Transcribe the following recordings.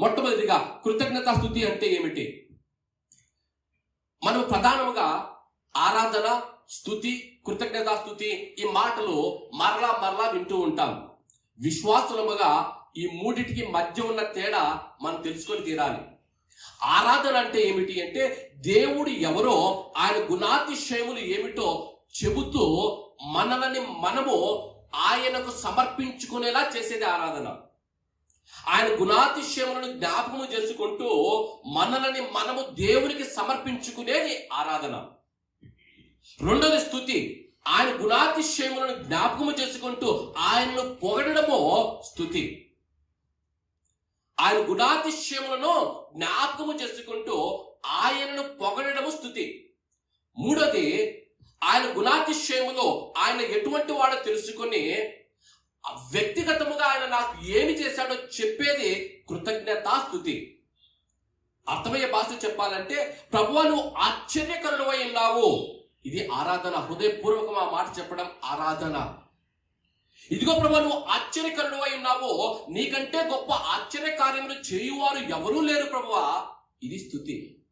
మొట్టమొదటిగా కృతజ్ఞతా స్థుతి అంటే ఏమిటి? మనం ప్రధానముగా ఆరాధన స్థుతి కృతజ్ఞతా స్థుతి ఈ మాటలు మరలా మరలా వింటూ ఉంటాం. విశ్వాసులముగా ఈ మూడిటికి మధ్య ఉన్న తేడా మనం తెలుసుకొని తీరాలి. ఆరాధన అంటే ఏమిటి అంటే దేవుడు ఎవరో ఆయన గుణాతిశయములు ఏమిటో చెబుతూ మనలని మనము ఆయనకు సమర్పించుకునేలా చేసేది ఆరాధన. ఆయన గుణాతిశయములను జ్ఞాపకము చేసుకుంటూ మనలని మనము దేవునికి సమర్పించుకునేది ఆరాధన. రెండోది స్థుతి. ఆయన గుణాతిశయములను జ్ఞాపకము చేసుకుంటూ ఆయనను పొగడము స్థుతి. ఆయన గుణాతిశయములను జ్ఞాపకము చేసుకుంటూ ఆయనను పొగడము స్థుతి. మూడోది ఆయన గుణాతిశయములో ఆయన ఎటువంటి వాడో తెలుసుకొని వ్యక్తిగతముగా ఆయన నాకు ఏమి చేశాడో చెప్పేది కృతజ్ఞతా స్థుతి. అర్థమయ్యే భాష చెప్పాలంటే ప్రభువ నువ్వు ఆశ్చర్యకరుడు ఉన్నావు. ఇది ఆరాధన హృదయపూర్వకం ఆ మాట చెప్పడం ఆరాధన. ఇదిగో ప్రభు నువ్వు ఆశ్చర్యకరుడు ఉన్నావు. నీకంటే గొప్ప ఆశ్చర్య కార్యములు చేయువారు ఎవరూ లేరు ప్రభువా. ఇది స్థుతి.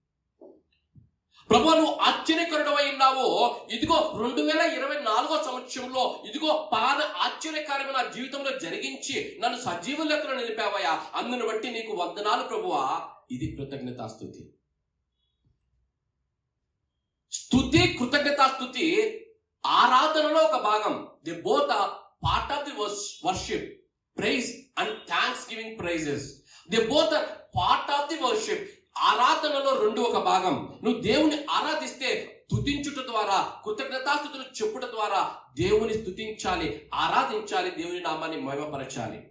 ప్రభు నువ్వు ఆశ్చర్యకరుడు ఉన్నావో. ఇదిగో రెండు వేల ఇరవై నాలుగో సంవత్సరంలో ఇదిగో పాన ఆశ్చర్యకార్యము నా జీవితంలో జరిగించి నన్ను సజీవ లెక్కలో నిలిపావయ్యా. అందును బట్టి నీకు వందనాలు ప్రభువా. ఇది కృతజ్ఞతా స్థుతి స్థుతి కృతజ్ఞతా స్థుతి ఆరాధనలో ఒక భాగం. The both part of the worship. Praise and thanksgiving praises. The both part of the worship. ఆరాధనలో రెండు ఒక భాగం. నువ్వు దేవుని ఆరాధిస్తే స్తుతించుట ద్వారా కృతజ్ఞతాస్థుతులు చెప్పుట ద్వారా దేవుని స్థుతించాలి ఆరాధించాలి దేవుని నామాన్ని మహిమపరచాలి.